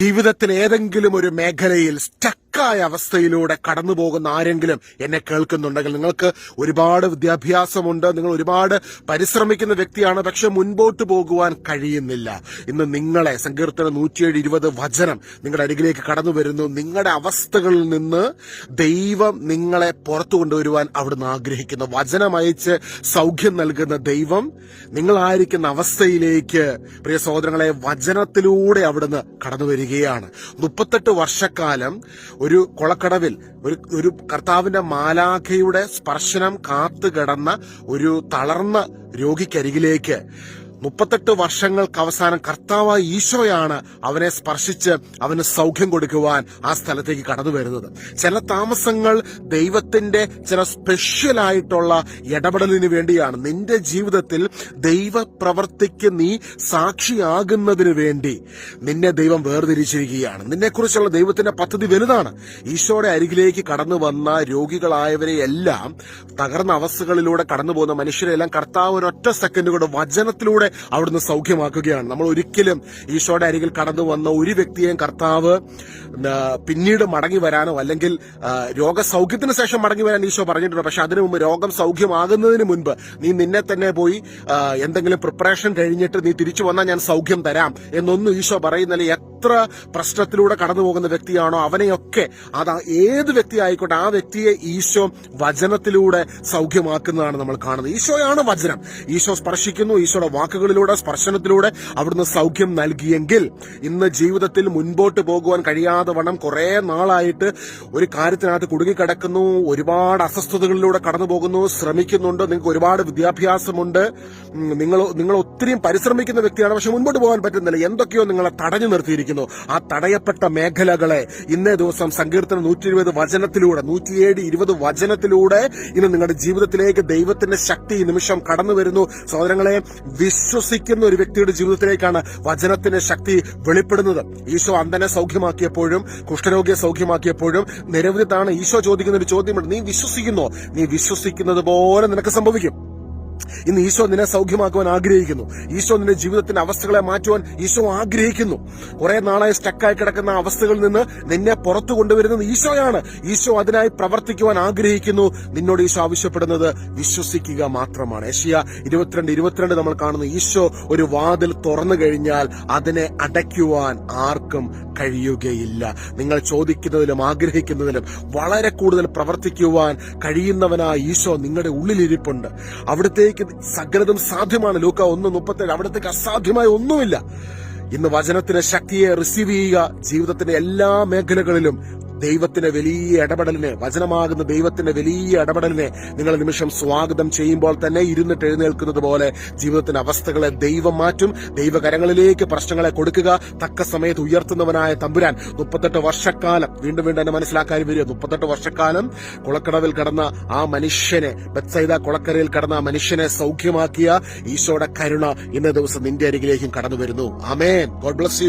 ജീവിതത്തിൽ ഏതെങ്കിലും ഒരു മേഖലയിൽ സ്റ്റക്കായ അവസ്ഥയിലൂടെ കടന്നു പോകുന്ന ആരെങ്കിലും എന്നെ കേൾക്കുന്നുണ്ടെങ്കിൽ നിങ്ങൾക്ക് ഒരുപാട് വിദ്യാഭ്യാസമുണ്ട് നിങ്ങൾ ഒരുപാട് പരിശ്രമിക്കുന്ന വ്യക്തിയാണ് പക്ഷെ മുൻപോട്ട് പോകുവാൻ കഴിയുന്നില്ല. ഇന്ന് നിങ്ങളെ സങ്കീർത്തന നൂറ്റിയേഴ് ഇരുപത് വചനം നിങ്ങളുടെ അരികിലേക്ക് കടന്നു വരുന്നു. നിങ്ങളുടെ അവസ്ഥകളിൽ നിന്ന് ദൈവം നിങ്ങളെ പുറത്തു കൊണ്ടുവരുവാൻ അവിടുന്ന് ആഗ്രഹിക്കുന്നു. വചനം അയച്ച് സൗഖ്യം നൽകുന്ന ദൈവം നിങ്ങളായിരിക്കുന്ന അവസ്ഥയിലേക്ക് പ്രിയ സഹോദരങ്ങളെ വചനത്തിലൂടെ അവിടുന്ന് കടന്നു വരികയാണ്. മുപ്പത്തെട്ട് വർഷക്കാലം ഒരു കൊളക്കടവിൽ ഒരു ഒരു കർത്താവിന്റെ മാലാഖയുടെ സ്പർശനം കാത്തു കിടന്ന ഒരു തളർന്ന രോഗിക്കരികിലേക്ക് മുപ്പത്തെട്ട് വർഷങ്ങൾക്ക് അവസാനം കർത്താവായ ഈശോയാണ് അവനെ സ്പർശിച്ച് അവന് സൗഖ്യം കൊടുക്കുവാൻ ആ സ്ഥലത്തേക്ക് കടന്നു വരുന്നത്. ചില താമസങ്ങൾ ദൈവത്തിന്റെ ചില സ്പെഷ്യൽ ആയിട്ടുള്ള ഇടപെടലിന് വേണ്ടിയാണ്. നിന്റെ ജീവിതത്തിൽ ദൈവ പ്രവർത്തിക്ക് നീ സാക്ഷിയാകുന്നതിന് വേണ്ടി നിന്നെ ദൈവം വേർതിരിച്ചിരിക്കുകയാണ്. നിന്നെക്കുറിച്ചുള്ള ദൈവത്തിന്റെ പദ്ധതി വലുതാണ്. ഈശോയുടെ അരികിലേക്ക് കടന്നു വന്ന രോഗികളായവരെ എല്ലാം തകർന്ന അവസ്ഥകളിലൂടെ കടന്നു പോകുന്ന മനുഷ്യരെല്ലാം കർത്താവ് ഒരൊറ്റ സെക്കൻഡ് കൊണ്ട് വചനത്തിലൂടെ അവിടുന്ന് സൗഖ്യമാക്കുകയാണ്. നമ്മൾ ഒരിക്കലും ഈശോയുടെ അരികിൽ കടന്നു വന്ന ഒരു വ്യക്തിയെയും കർത്താവ് പിന്നീട് മടങ്ങി വരാനോ അല്ലെങ്കിൽ രോഗസൗഖ്യത്തിന് ശേഷം മടങ്ങി വരാൻ ഈശോ പറഞ്ഞിട്ടുണ്ട്. പക്ഷെ അതിനു മുമ്പ് രോഗം സൗഖ്യമാകുന്നതിന് മുൻപ് നീ നിന്നെ തന്നെ പോയി എന്തെങ്കിലും പ്രിപ്പറേഷൻ കഴിഞ്ഞിട്ട് നീ തിരിച്ചു വന്നാൽ ഞാൻ സൗഖ്യം തരാം എന്നൊന്നും ഈശോ പറയുന്നില്ല എത്ര പ്രശ്നത്തിലൂടെ കടന്നു പോകുന്ന വ്യക്തിയാണോ അവനെയൊക്കെ അത് ഏത് വ്യക്തി ആയിക്കോട്ടെ ആ വ്യക്തിയെ ഈശോ വചനത്തിലൂടെ സൗഖ്യമാക്കുന്നതാണ് നമ്മൾ കാണുന്നത്. ഈശോയാണ് വചനം. ഈശോ സ്പർശിക്കുന്നു ഈശോയുടെ വാക്കുകളിലൂടെ സ്പർശനത്തിലൂടെ അവിടുന്ന് സൗഖ്യം നൽകിയെങ്കിൽ ഇന്ന് ജീവിതത്തിൽ മുൻപോട്ട് പോകുവാൻ കഴിയാതെ വണ്ണം കുറെ നാളായിട്ട് ഒരു കാര്യത്തിനകത്ത് കുടുങ്ങിക്കിടക്കുന്നു ഒരുപാട് അസ്വസ്ഥതകളിലൂടെ കടന്നു പോകുന്നു ശ്രമിക്കുന്നുണ്ട് നിങ്ങൾക്ക് ഒരുപാട് വിദ്യാഭ്യാസമുണ്ട്. നിങ്ങൾ നിങ്ങൾ ഒത്തിരിയും പരിശ്രമിക്കുന്ന വ്യക്തിയാണ് പക്ഷെ മുൻപോട്ട് പോകാൻ പറ്റുന്നില്ല. എന്തൊക്കെയോ നിങ്ങളെ തടഞ്ഞു നിർത്തിയിരിക്കുന്നു. ആ തടയപ്പെട്ട മേഖലകളെ ഇന്നേ ദിവസം സങ്കീർത്തനം നൂറ്റി ഇരുപത് വചനത്തിലൂടെ നൂറ്റിയേഴ് ഇരുപത് വചനത്തിലൂടെ ഇന്ന് നിങ്ങളുടെ ജീവിതത്തിലേക്ക് ദൈവത്തിന്റെ ശക്തി നിമിഷം കടന്നു വരുന്നു. സഹോദരങ്ങളെ വിശ്വസിക്കുന്ന ഒരു വ്യക്തിയുടെ ജീവിതത്തിലേക്കാണ് വചനത്തിന്റെ ശക്തി വെളിപ്പെടുന്നത്. ഈശോ അന്ധനെ സൗഖ്യമാക്കിയപ്പോഴും കുഷ്ഠരോഗിയെ സൗഖ്യമാക്കിയപ്പോഴും നിരവധി തവണ ഈശോ ചോദിക്കുന്ന ഒരു ചോദ്യമുണ്ട്. നീ വിശ്വസിക്കുന്നോ? നീ വിശ്വസിക്കുന്നത് പോലെ നിനക്ക് സംഭവിക്കും. ഇന്ന് ഈശോ നിന്നെ സൗഖ്യമാക്കുവാൻ ആഗ്രഹിക്കുന്നു. ഈശോ നിന്റെ ജീവിതത്തിന്റെ അവസ്ഥകളെ മാറ്റുവാൻ ഈശോ ആഗ്രഹിക്കുന്നു. കുറെ നാളായി സ്റ്റക്കായി കിടക്കുന്ന അവസ്ഥകളിൽ നിന്ന് നിന്നെ പുറത്തു കൊണ്ടുവരുന്നത് ഈശോയാണ്. ഈശോ അതിനായി പ്രവർത്തിക്കുവാൻ ആഗ്രഹിക്കുന്നു. നിന്നോട് ഈശോ ആവശ്യപ്പെടുന്നത് വിശ്വസിക്കുക മാത്രമാണ്. ഏഷ്യ ഇരുപത്തിരണ്ട് ഇരുപത്തിരണ്ട് നമ്മൾ കാണുന്നു. ഈശോ ഒരു വാതിൽ തുറന്നു കഴിഞ്ഞാൽ അതിനെ അടയ്ക്കുവാൻ ആർക്കും കഴിയുകയില്ല. നിങ്ങൾ ചോദിക്കുന്നതിലും ആഗ്രഹിക്കുന്നതിലും വളരെ കൂടുതൽ പ്രവർത്തിക്കുവാൻ കഴിയുന്നവനായ ഈശോ നിങ്ങളുടെ ഉള്ളിലിരിപ്പുണ്ട്. അവിടത്തേക്ക് സകലതും സാധ്യമാണ്. ലൂക്ക ഒന്ന് മുപ്പത്തേഴ്. അവിടത്തേക്ക് അസാധ്യമായ ഒന്നുമില്ല. ഇന്ന് വചനത്തിന്റെ ശക്തിയെ റിസീവ് ചെയ്യുക ജീവിതത്തിന്റെ എല്ലാ മേഖലകളിലും ദൈവത്തിന്റെ വലിയ ഇടപെടലിനെ വചനമാകുന്ന ദൈവത്തിന്റെ വലിയ ഇടപെടലിനെ നിങ്ങൾ നിമിഷം സ്വാഗതം ചെയ്യുമ്പോൾ തന്നെ ഇരുന്നിട്ട് എഴുന്നേൽക്കുന്നത് പോലെ ജീവിതത്തിന്റെ അവസ്ഥകളെ ദൈവം മാറ്റും. ദൈവകരങ്ങളിലേക്ക് പ്രശ്നങ്ങളെ കൊടുക്കുക. തക്ക സമയത്ത് ഉയർത്തുന്നവനായ തമ്പുരാൻ മുപ്പത്തെട്ട് വർഷക്കാലം വീണ്ടും വീണ്ടും എന്നെ മനസ്സിലാക്കാൻ വരിക. മുപ്പത്തെട്ട് വർഷക്കാലം കുളക്കടവിൽ കടന്ന ആ മനുഷ്യനെ ബത്സൈദ കുളക്കരയിൽ കടന്ന ആ മനുഷ്യനെ സൗഖ്യമാക്കിയ ഈശോയുടെ കരുണ ഇന്ന ദിവസം നിന്റെ അരികിലേക്കും കടന്നു വരുന്നു. ആമേൻ. God bless you.